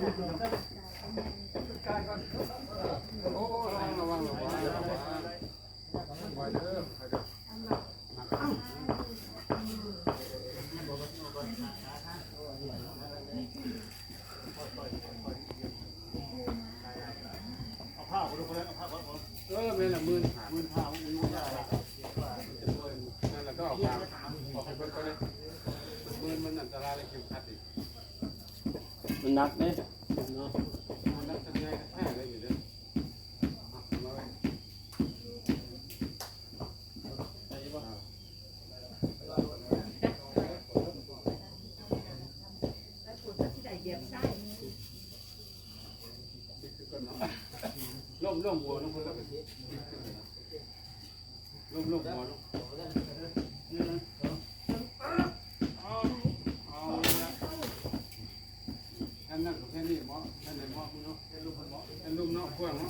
ครับ เียบไส้ล่มล่มหัวล่มหัวล่มล่มหัวล่มนี่อาเอละอันนั้นแค่นี้หมอแค่ไหนหมอคุณเนาะแค่ลุ่มเนาะแค่ลุ่มเนาะกวางเน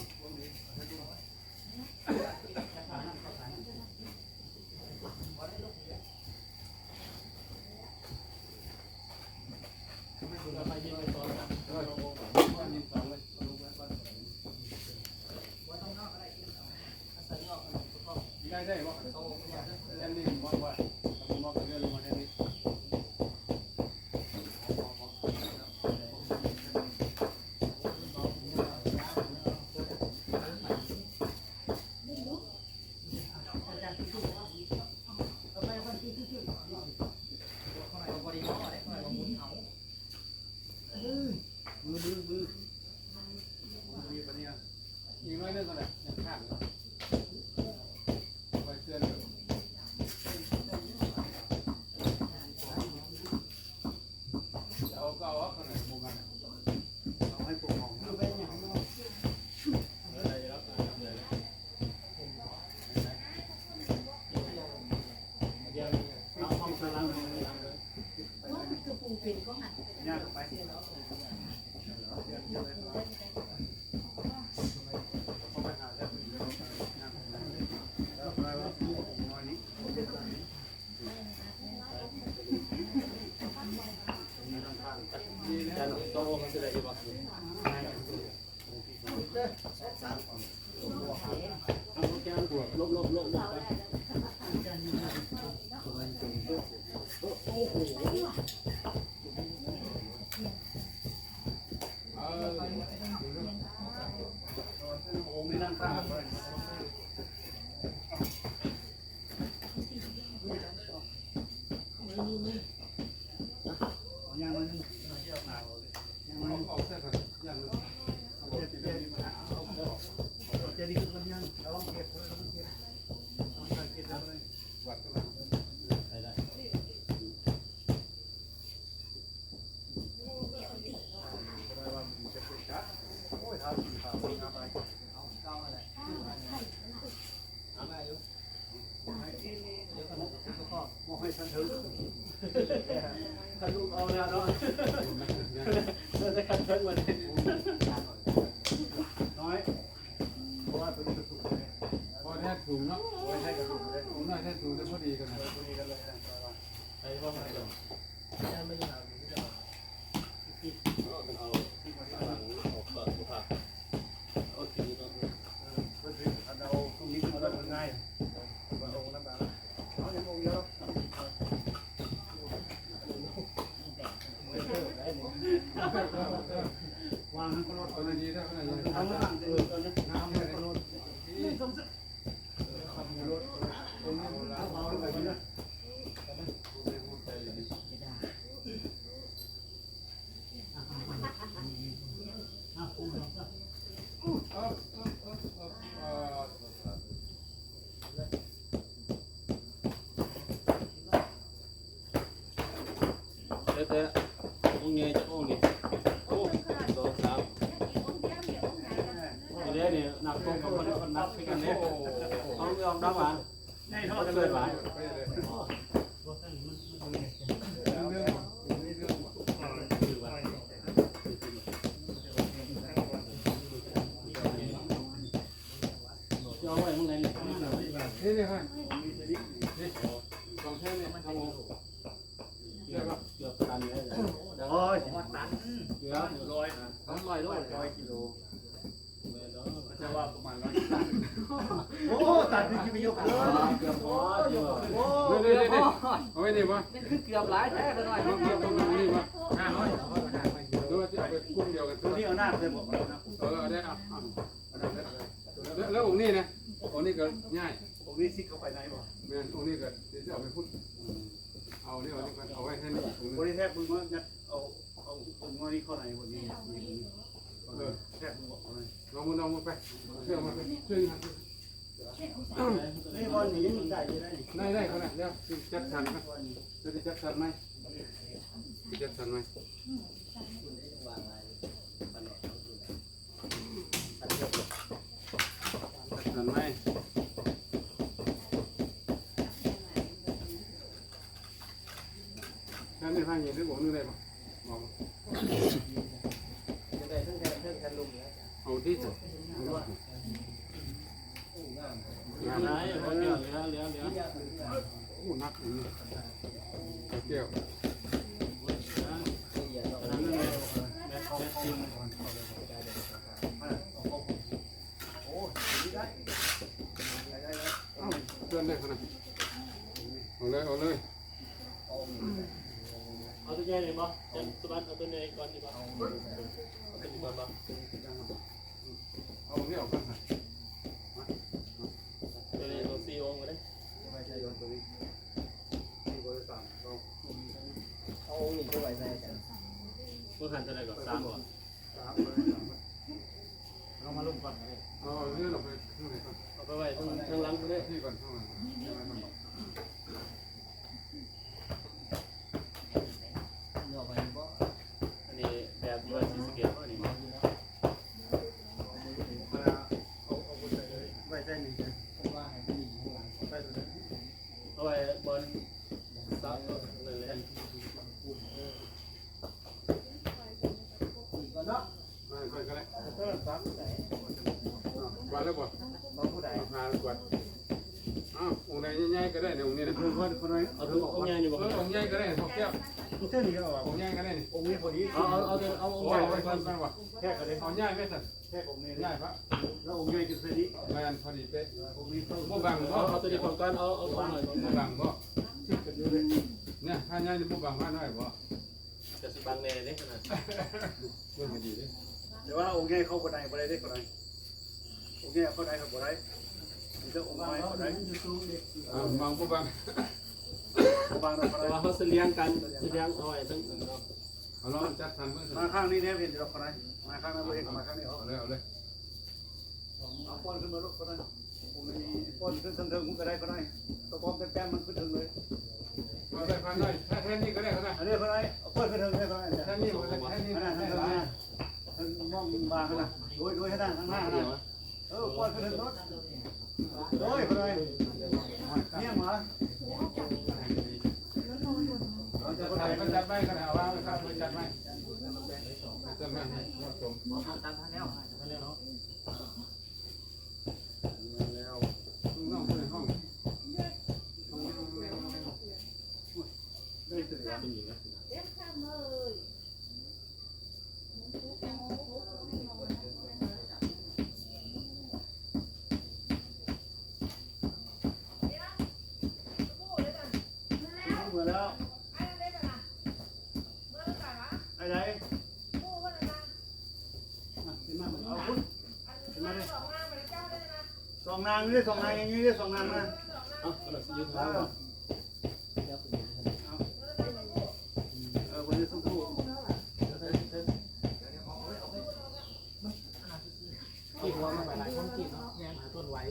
Jadi kemudian kalau kita kalau kita, kita kita time. ได้ทอดกันเลยหวานเอาไว้มึงไหนเนี่ยนี่นี่ฮะนี่ของแท้เนี่ยมันทำงานเกือบเกือบตันเลยโอ้ยตันเกือบร้อยร้อยร้อยกิโล จะว่าประมาณร้อยตันโอ้ตันนี่คิดไปยกเลยเกือบพอเกือบโอ้เดี๋ยวเดี๋ยวเดี๋ยวเอาไว้นี่วะนี่คือเกือบหลายแท้ไปหน่อยมามาตรงนี้วะห้าร้อยดูว่าจะเอาไปกุ้งเดียวกันตัวนี้เอาหน้าเลยบอกนะเออได้อะแล้วองค์นี้นะองค์นี้ก็ง่ายผมนี่ซิกเข้าไปไหนบ่แม่นองค์นี้ก็จะเอาไปพูดเอาเนี่ยเอาไว้ให้นี่องค์บนี้ริแทบมึงว่ายัดเอาเอาองค์นี้เข้าไหนวันนี้ แทบมึงบอกเลองมือลองไปเชื่อมาไปช่วยงานนี่บอลหนีมันได้ยังได้ได้เขาเนี่ยเดี๋ยวจัดสรรกันจะจัดสรรไหมจัดสรรไหมจัดสรรไหมแค่นี้พังอย่างที่บอกนึกได้ปะมอง จะได้ทั้งแทนทั้งแทนลุง แล้วเอาที่สุดไหนเขาเหลือเหลือเหลือเหลือโอ้นักอย่ ขนาดเอาเลยเอาเลยเอาตัวใหญ่เลยบ่จะสุบันเอาตัวใหญ่ก่อนดีกว่าเอาตัวนี้ก่อนบ่ เอาเนี่ยเอากันนะ ตัวนี้ตัวซีองก็ได้ ไม่ใช่โยนตัวนี้นี่บริษัทเรา เอาองค์นี้ไปไว้ใส่กัน เมื่อหันเท่าไหร่ก่อนสามบ่ สามเลยเรามาลงก่อนเลย เอาเนี่ยเราไปข้างในก่อน เอาไปไว้ทางทางหลังก็ได้ ที่ก่อนข้างหลังใช่ไหมมันบอก ย่อไปบ่ อันนี้แบบว่าสีสเกตอันนี้บ่ เวลาเอาเอาไปใส่เลยไว้ใส่หนึ่งเลย ผมว่าให้มันอยู่ข้างหลัง ใส่ตัวนี้ เอาไว้บนซับนั่นแหละ อีกก่อนเนาะ ไม่ค่อยก็ได้ เออสามไหน กวาดแล้วบ่ เราผู้ใด พากวาดอ้าวองค์ใดใหญ่ๆก็ได้ในองค์นี้นะ คือคนคนน้อย เอาตัวองค์ใหญ่อยู่บ่ เออองค์ใหญ่ก็ได้ทอกแก้ว เส้นนี้ก็ออก องค์ใหญ่ก็ได้นี่ องค์นี้พอดี เอาเอาเอาตัวเอาองค์ โอ้ ใหญ่ ย ไว้ ไว้ ก่ ก่ อ อน นกันวะ แค่กันเลยเอาใหญ่ไหมสันแค่องค์นี้ใหญ่ปะแล้วองค์ใหญ่จะเส้นนี้แมนพอดีเป๊ะองค์นี้ต้องบ่บังบ่เอาตัวนี้ก่อนก่อนเอาเอาหน่อยก่อนบ่บังบ่ชิดกันอยู่เลยเนี่ยถ้าใหญ่นี่บ่บังว่าน้อยบ่จะสิบังแน่เด้ขนาดเบิ่งให้ดีเด้แต่ว่าองค์ใหญ่เข้าคนใดคนใดได้คนใดองค์ใหญ่เข้าใดกับคนใดมีแต่องค์น้อยคนใดอ่าบังบ่บังบางเราคนแต่ใดว่าเขาสิเลี้ยงกันสิเลี้ยงเอาไว้ทั้งเนาะ เอาลองจัดสรรเบิ่งมาข้างนี้เนี่ยเห็นเราคนใดมาข้างนั้นเองมาข้างนี้เอาเอาเลยเอาเลยเอาป้อนขึ้นมาลูกคนใดองค์นี้ป้อนขึ้นเทิงๆก็ได้คนใดตัวปอมเป็นแป้งมันขึ้นถึงเลยเอาเลยพันหน่อยถ้าแค่นี้ก็ได้ก็ได้อันนี้คนใดเอาป้อนขึ้นถึงได้คนใดแค่นี้บ่ได้แค่นี้ขนาดได้นั้นหลายนะมองบางขนาดโดยโดยให้ได้ข้างหน้าขนาดเออป้อนขึ้นถึงรถโดยคนใดเนี่ยหมาจัดไปจัดไปก็ได้เอาว่าครับจัดไปจัดไป เหมาะสมเอาตามทางแล้วทางแล้วเนาะ แล้ว น้องอยู่ในห้อง ได้ตื่นแล้ว เป็นหญิงนะ เหมือนแล้วไอ้ไหนเอาคุณสองนางนี่สองนางอย่างนี้สองนางนะเอาเอาล่ะสิยืนเอทางอก่อนเดี๋ยวคุณเออวันนี้สู้กินหัวมาหลายคนกินเนาะแม่หาต้นไว้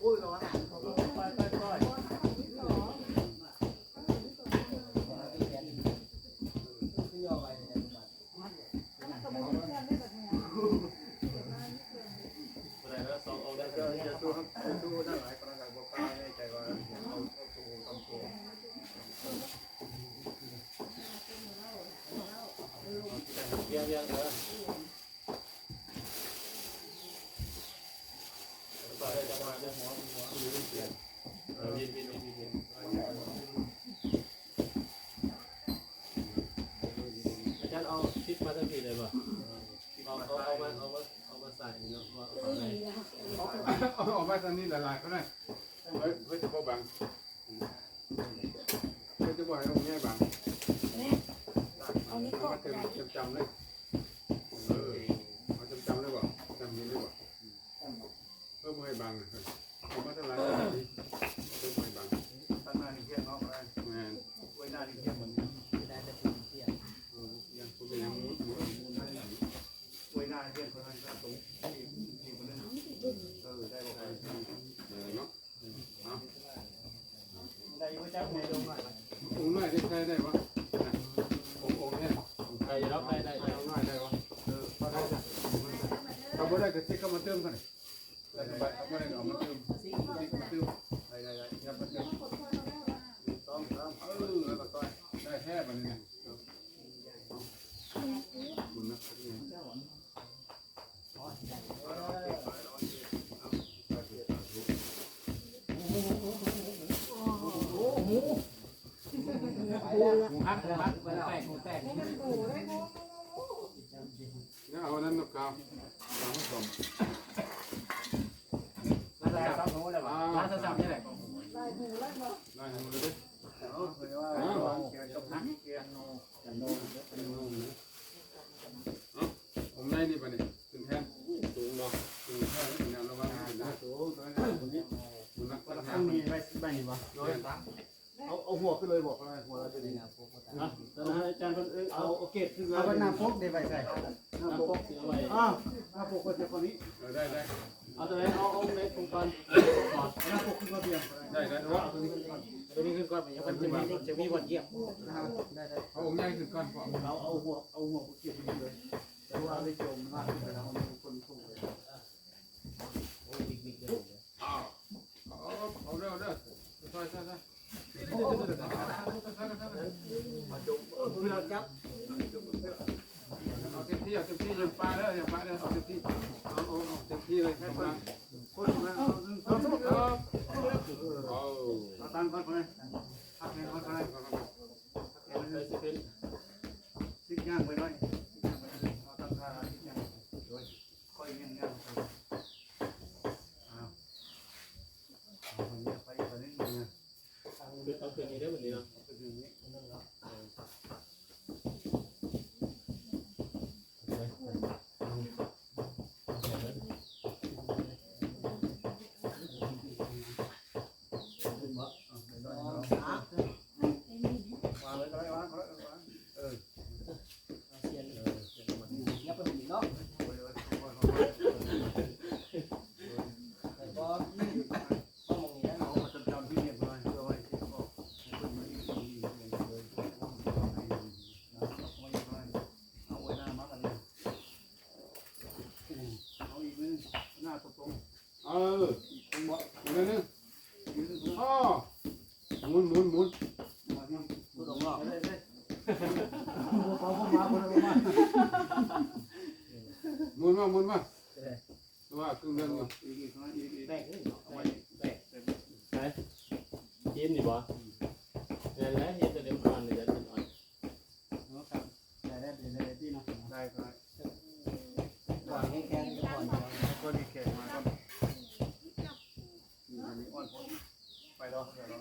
โอ้ยร้อนไปไปไป ย่อไว้ในบัตร บ่ได้แล้วสององค์ได้ จะจะสู้ครับสู้ทั้งหลายคนต่างบอกกาในใจว่าเอาเอาสู้ทำตัว เลี้ยงเลี้ยงเด้อต่อได้จังหวะเด้อหัวหัวเออวินวินวินวิน ดมาทั้งทีเลยป่ะเอาเอาเอามาเอามาเอามาใส่เนาะว่าเออกมาทางนี้ละลายก็ได้เฮ้ยเฮ้ยจะบ่บังเฮ้ยจะบ่ให้ตรงนี้บังเอานี้ก็มาเต็มเต็มจำเลยเออเอาจำจำเลยบ่จำนี้เลยบ่เพิ่มให้บังเลยมาทางหลังนี้เพิ่มให้บัง ตั้งหน้านี่เที่ยงเนาะ แม่น ไว้หน้านี่เที่ยงเหมือน จะได้แต่คุณเที่ยง เออยังคุณเป็นยังมุดมุดมุดได้ยัง ไว้หน้าเที่ยงคนนั้นก็สูงที่ที่คนนั้นเออได้บอกไป เออเนาะเอา ได้ไว้จ้าในดงหน่อย องค์น้อยได้ใช้ได้ปะองค์องค์เนี่ย ใครจะรับใครได้ ใช้องค์น้อยได้ปะเออพอได้จ้ะถ้าบ่ได้ก็ซิกเข้ามาเติมกัน ได้สบายเอาบ่ได้ก็เอามาเติมซิกมาเติมได้ได้ได้ยับมาเติมต้องต้องเออแล้วก็ต้อยได้แท้บัดนี้เนี่ยบุญนะหูฮักหูฮักหูแตกหูแตกเนี่ยเอานั้นนกกาวกาวผสมได้ครับผมได้อ่าร้านสามนี่แหละได้หูเลยดิเอาคือว่าเกียร์จบนักเกียร์โนโนองค์ในนี่ปะเนี่ยถึงแทนสูงเนาะถึงแทนถึงแนวระวังถึงนะโอ้ตัวนี้คนนี้บุญนักก็ตั้งต้องมีใบใบนี่วะเอาเอาหัวขึ้นเลยบอกอะไรหัวเราจะดีอะตอนนั้นอาจารย์คนเอ้ยเอาเอาโอเคขึ้นเลยเอาเป็นน้ำพกได้ใบใส่นำน้ำพกเสียไว้อ้าวน้ำพกก็จะคนนี้ได้ได้ เอาตัวไหนเอาเอาในโครงการน้ำพกขึ้นมาเพียงได้ได้แต่ว่าตัวนี้ขึ้นก่อนตัวนี้ขึ้นก่อนเพียงมันจะมีจะมีบทเยี่ยมนะครับได้ได้เอาองค์ใหญ่ขึ้นก่อนเราเอาหัวเอาหัวเก็บเลยแต่ว่าได้จมมากเลยเราคนถูกเลยโอ้ยบิ๊กบิ๊กเลยเอาเอาเร็วเร็วซอยซอยซอยมาจมเออเราจับ อาเต็มที่อาเต็มที่ยังปลาเลยยังปลาเลยเอาเต็มที่เอาเอาเอาเต็มที่เลยให้คนคนมาเอาเอาเอาเอาเอาตังค์ก่อนเลยพักเงินก่อนเลยใครจะเป็นซิบย่างไปหน่อยซิกย่างไปหน่อยเอาตังค่าซิกย่างโดยค่อยย่างย่างไปเอาเอาคนนี้ไปคนนี้เนี่ย เป็นเอาคืนนี้ได้แบบนี้เนาะ เป็นอย่างนี้ วางเลยก็ได้วางก็ได้วางเออ เสียนเงียบไปหมดเนาะ โอ้ยโอ้ยโอ้ย แต่ก็ต้องมองนี้นะ เอามาจำจำที่เนี่ยมาเพื่อไว้ที่ก็คนมาอีกทีอย่างเลยเอาไว้หน้ามากันเลยเอาอีกนึงหน้าตรง เออ ๆตรงบ่ อีกนิดนึง ยืนตรง อ๋อหมุนหมุนหมุน มาเนี่ยตรงบ่ได้ได้เขาเข้ามาคนละมา หมุนมาหมุนมาว่าครึ่งเดือนอยู่ อีกอีกอีกอีก แตกเลย เอาไว้ แตก ใช่ยินดีบ่เนี่ยแหละเห็นแต่เดี๋ยวก่อนเดี๋ยวจะอ่อน ได้ได้ได้ที่นะได้ก็ได้ วางแข็งๆก่อน ก็มีแขกมาก็มีอ้อนผมไปรอไปรอ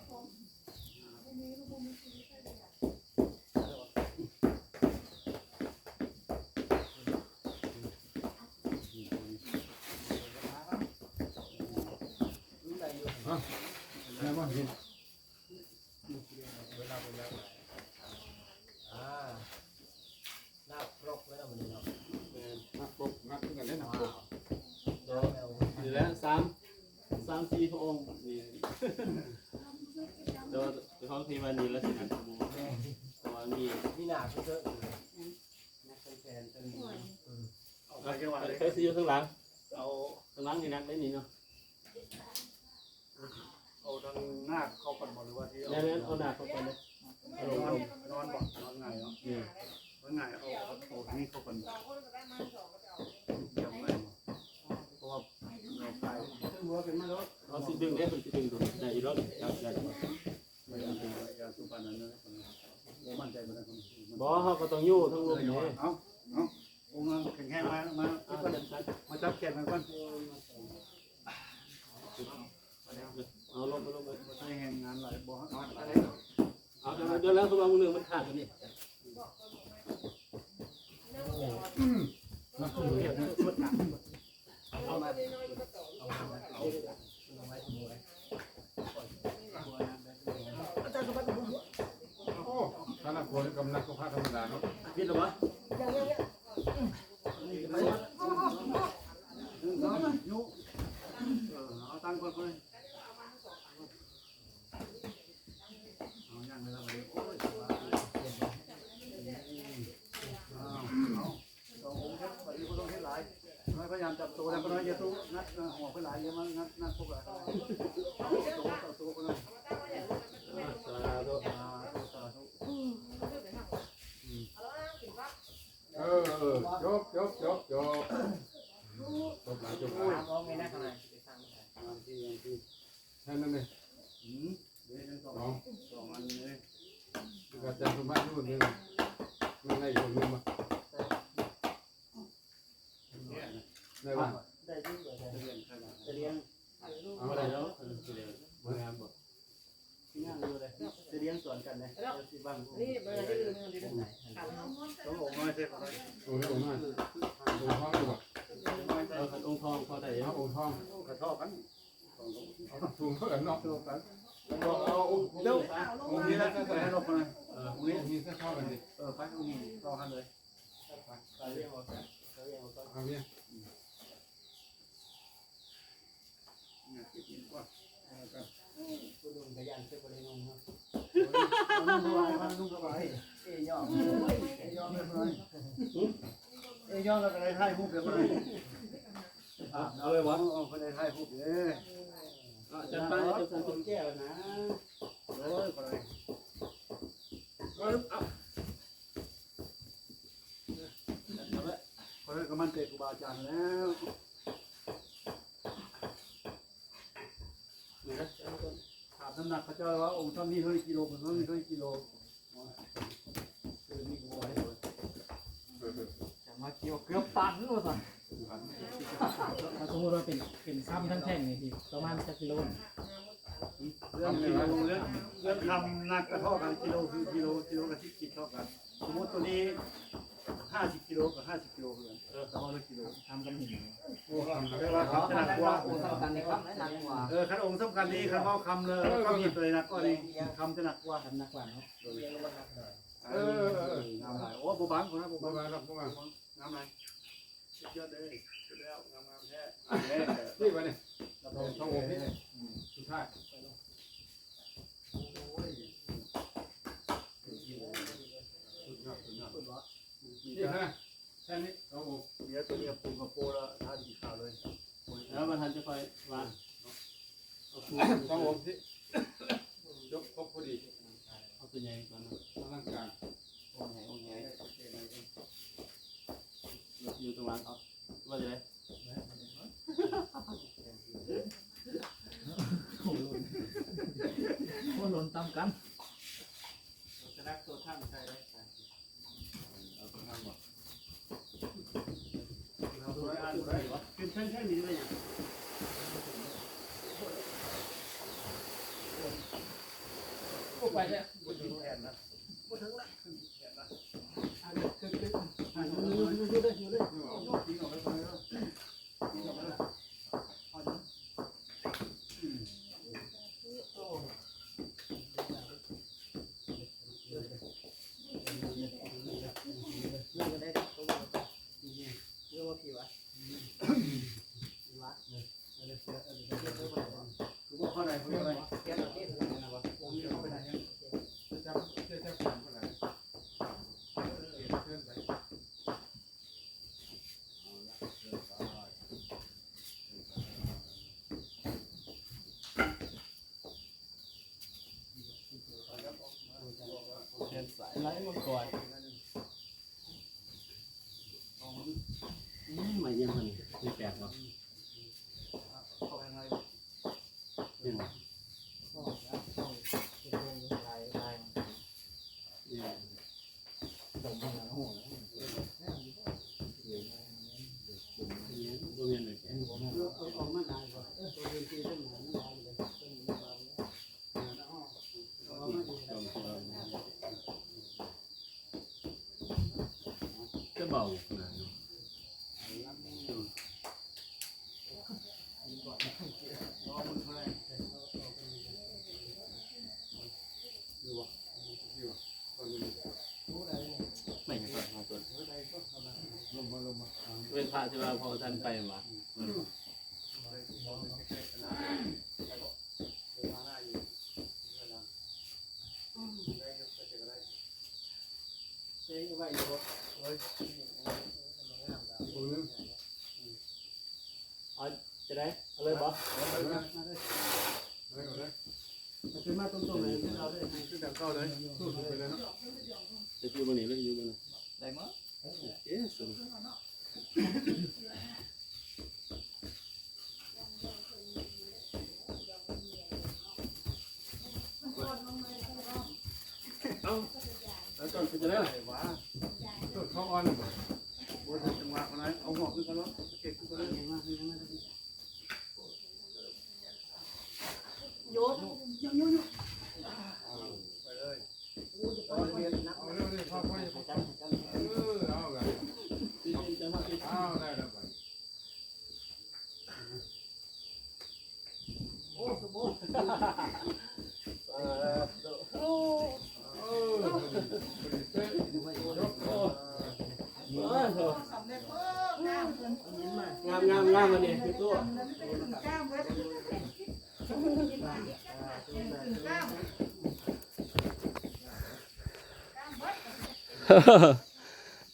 ได้ป่ะเห็นอ่าลาบครกแล้วมันเนาะนักปกนักขึ้นกันได้นักปกเดี๋ยวนี่แหละสามสามสี่พระองค์นี่เดี๋ยวเดี๋ยวเขาทีวันนี้แล้วสินะเพราะว่ามีพี่นาเถอะเอาไปจังหวัดเลยเคยซื้ออยู่ข้างหลังเอาข้างหลังนี่นักได้นี่เนาะ เอาทางหน้าเข้ากันหมดหรือว่าที่ แล้วนั้นเอาหน้าเข้าไปเลย นอนนอนบ่นอนไงเนาะ นี่ นอนเอาเอาทางนี้เข้ากันเดี๋ยวไม่เพราะว่าเราตายหัวกันมาแล้วเอาสิดึงได้คนสิดึงดูได้อีรถจับได้ไม่อยากเป็นอยากสุพรรณนั้นนะโมมั่นใจมันนะบ่เขาก็ต้องอยู่ทั้งลมนี่เอาองค์แข็งแข็งมามาเอาจับกันมาจับแขนมันก่อนเอาลงไปลงไปใช้แหงงานหลายบ่อเอาเดี๋ยวเดี๋ยวแล้วตัวมือหนึ่งมันขาดกันนี่ เอามาโอ้ขนาดคนกำลังก็พาธรรมดาเนาะพิษหรอวะยังยังยัง ยุเอาตังค์ก่อนเลยเอาอย่างเลยแล้วโอ้ยเอาเอาสององค์ครับบัดนี้ก็ต้องให้หลายพยายามจับตัวแล้วก็น้อยอย่าตู้นัดหัวไปหลายอย่ามานัดนัดพวกหลายเอาตัวเอาตัวคนนั้น สาธุ สาธุสาธุ เออเออจบจบจบจบจบหลายจบหลาย มองไม่ได้ขนาด แค่นั้นเลย อืมเดี๋ยวทั้งสอง สอง สองอันเลย กระจายสมบัตินู่นนี่มันได้อยู่นี่มา ได้ป่ะ ได้ที่เหลือ จะเรียนใครบ้าง จะเลี้ยง เอา เอา อะ อะไร ไร แล้ แล้ว วเดี๋ยวมางานบอก ง่ายอยู่เลยจะเลี้ยงสวนกันเลยสิบ้าง นี่เบอร์ที่ลืมลืมขาดน้อง ต้องลงน้อยเท่าไหร่ โอ้ยโอ้ยโอ้ยท้องอยู่ป่ะ น้อยเท่า เอาขันองค์ทองเขาได้ เอาโอ้ยท้อง กระทอกกัน เอาถุงเพื่อนเนาะ กระทอกกัน เอาองค์เร็ว องค์นี้แล้วก็ให้ลบมาเลย เออ องค์นี้องค์นี้แค่เข้ากันดิ เออพักองค์นี้รอกันเลย เอาเรียกเอาเอาเรียกเอา เอาเนี่ย เนี่ยคิดดีกว่า ผู้ดุขยันเป็นบริโภคเนาะ นุ่งสบายมันนุ่งสบายเอ้ยย่อเอ้ยย่อเรียบร้อยเอ้ยย่อแล้วก็ได้ถ่ายรูปเรียบร้อย เอาเลยวะเอาคนได้ถ่ายรูปเอ้ยเอาจัดไปจัดไปคนแก้วนะโอ้ยคนได้เอาเอาเอาไว้คนได้ก็มันเตะครูบาอาจารย์แล้วนี่นะถามน้ำหนักเขาเจ้าว่าองค์ท่านนี้เท่ากิโลผมท่านนี้เท่ากิโลคือนี่กูบอกให้เลยแต่มาเกี่ยวเกือบตันว่าสั่ นถ้าสมมติว่าเป็นเป็นซ้ำทั้งแท่งนี่พี่ประมาณสักกิโลเรื่องกิโลเรื่องเรื่องทำหนักกระเท่อกันกิโลคือกิโลกิโลกับที่กิโลเท่ากันสมมติตัวนี้ห้าสิบกิโลกับห้าสิบกิโลเหมือนเออแต่ว่าละกิโลทำกันหินแต่ว่าเขาจะหนักกว่าเท่ากันในครับหนักกว่าเออขันองค์สำคัญนี้ขันเขาคำเลยก็มีเลยหนักกว่านี้คำจะหนักกว่าทำหนักกว่าเนาะเออน้ำไหลโอ้บุบังคนนะบุบ่บังมาหรอกบ่มาน้ำไหล สุดยอดเลยสุดแล้วงามงามแท้นี่ไปเนี่ยเราช่ององค์นี้สุดท้ายสุดยอดสุดยอดนี่ฮะแค่นี้ช่ององค์เดี๋ยวตัวนี้ปูกับโปแล้วทานดีข่าวเลย แล้วประธานจะคอยมาเอาคูช่ององค์ที่ยกครบพอดี เอาตัวใหญ่ก่อนนะร่างกายองค์ใหญ่องค์ใหญ่ อยู่ตรงหลังเอาว่าจะได้โอ้หล่นตามกันจะรักตัวท่านใช่ไหมเอาตัวนั้นบ่เราตัวอ่านได้วะเป็นแท่งๆนี้เลยเนี่ยไปแล้วบนถึงแขนนะบนถึงละขึ้นแขนละ อยู่อยู่เลยอยู่เลย ทิ้งออกไปเลยแล้วทิ้งออกไปเลยเอาดิ เรื่องได้ตัวเรื่องว่าพี่วะ คือว่าข้อไหนข้อไหน แก้วเทศนะวะ องค์นี้เข้าไปไหนยัง จะจับจะจับผ่านเท่าไหร่เกินไป เดินสายไล่มาก่อนอืมไม่ยังมันไม่แปลกหรอก เข้าไปไง เนี่ย ลายลาย เนี่ย ดมมันหัว เตัวเมียนเลย เอาออกมาได้ก่อนตัวเรียนที่เรื่องหนังได้เลยเอามาดี จอมตัวจะเบาขนาดนี้ รอมันเท่าไหร่ ดูวะดูวะตอนนี้ ไม่ใช่พระตัว ลงมาลงมา เป็นพระ ที่านไปมาเจ๊ไว้อยู่โอ้ยโอ้ยจะได้เอาเลยบ่อะไรนะอเคือมาตรงๆเลยที่เราได้ให้ขึ้นดังเข้าเลยสู้ไปเลยเนาะจะอยู่วันนี้หรือยู่วันนั้นได้มั้ยเอ๊ะสุด เอ้าแล้วก่อนจะได้ไอ้ว้าสู้เขาออนบนจังหวะอะไรเอาหอกขึ้นกันแล้วเก็บขึ้นกันแล้วยังมายังมาโยนไปเลย เอาเร็วเลยพ่อพ่อเออเอาเลย ที่จะมาที่ เอาได้แล้วไป โอ้สมบูรณ์ เออเป๊ะยกโอ้ งามงามงามวันนี้พี่ตัว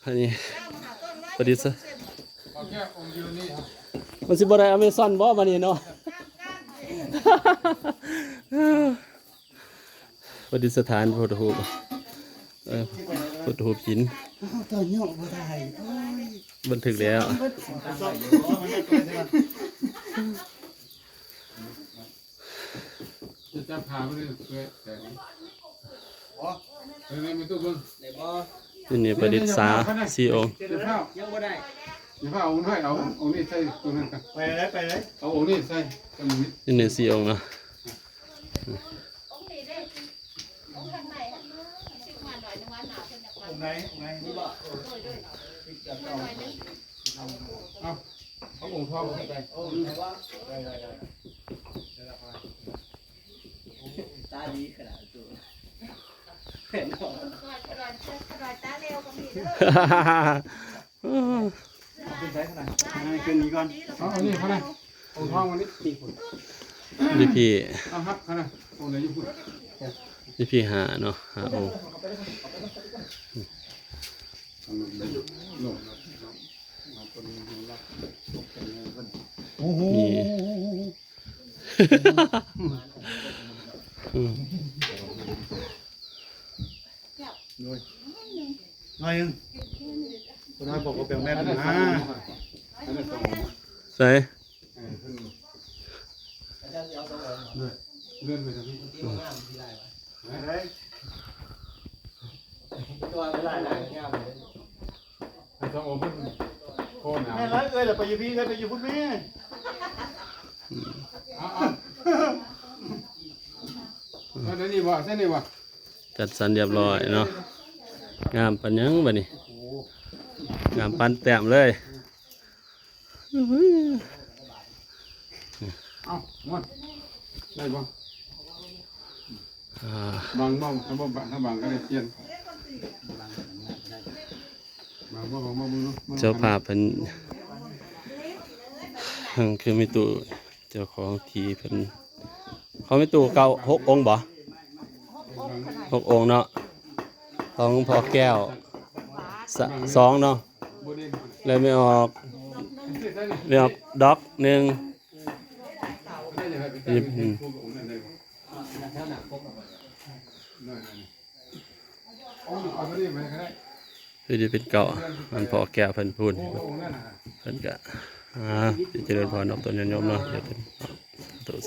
อันนี้ประดิษฐ์ซะเอาแค่องค์เดียวนี่มันสิบ่ได้อเมซอนบ่มานี่เนาะ ประดิษฐานพุทธรูปเออพุทธรูปหินตัวเหยาะบ่ได้บันทึกแล้วจะจับขาไปเลยเป๊ะแต่นี่เออไม่ต้องเบิ่งนี่นี่ประดิษฐ์สาสี่องค์เดี๋ยวข้าวยังบ่ได้เดี๋ยวข้าวเอาให้เอาเอานี่ใส่ตัวนั้นกันไปเลยไปเลยเอาองค์นี้ใส่จมูกนี่นี่สี่องค์เนาะองค์นี้ได้องค์ข้างในชิดมาหน่อยนึงว่าหนาวเพิ่นจะมาตรง ไหนตรงไหนนี่บ่จับหต่อน่อยนึงเอาเอาองค์ทองใส่โอ้ไหนวะได้ได้ได้ตาดีขนาดตัวกระดอยกระดอยกระดอยตาเร็วก็มีเด้อขึ้นไปขนาดนี้ขึ้นนี้ก่อนเอาเอานี่เขานะองค์ทองวันนี้ตีคน นี่พี่เอาฮับเขานะองค์ไหนอยู่พุ่นนี่พี่หาเนาะหาองค์เอาลงไปลงเอาตัวนี้ลงรับโอ้โหนี่อืมน้อยนึงคนน้อยบอกว่าเป็นแม่อันนะนั้นสององค์อันนั้นสององค์ใส่ เออขึ้นเลื่อนไปทางนี้ เฮ้ย ตัวไม่ได้นะงามเลย ให้สององค์ขึ้นโคนหนาว แม่ร้อยเอ้ยเราไปอยู่พี่เอ้ยไปอยู่พุ่นแม่ เอาเอาเอาเดี๋ยวนี้บ่เส้นนี้บ่ จัด สรรเรียบร้อยเนาะงามปันยังบัดนี้งามปันแต้มเลยเอาม้วนได้บ่อ่าบางบ้องถ้าบ่บางถ้าบางก็ได้เปลี่ยนบางบ้องบางบ้องมึงเนาะเจ้าภาพเป็นอืมคือมีตู้เจ้าของทีเป็นเขามีตู้เก่าหกองค์บ่ หกองค์เนาะของพอแก้วสสองเนาะเลยไม่ออกเส้นนี้ไม่ออกด็อกหนึ่งยังไงไปตั้งให้พวกองค์นั้นได้บ่นั่นๆเอาเอาไปนี่ไปก็ได้คือจะเป็นเก่ามันพอแก้วเพิ่นพูนเพิ่นก็อ่าเจริญพรนอกตนยนยมเนาะเดี๋ยวเพิ่นตัว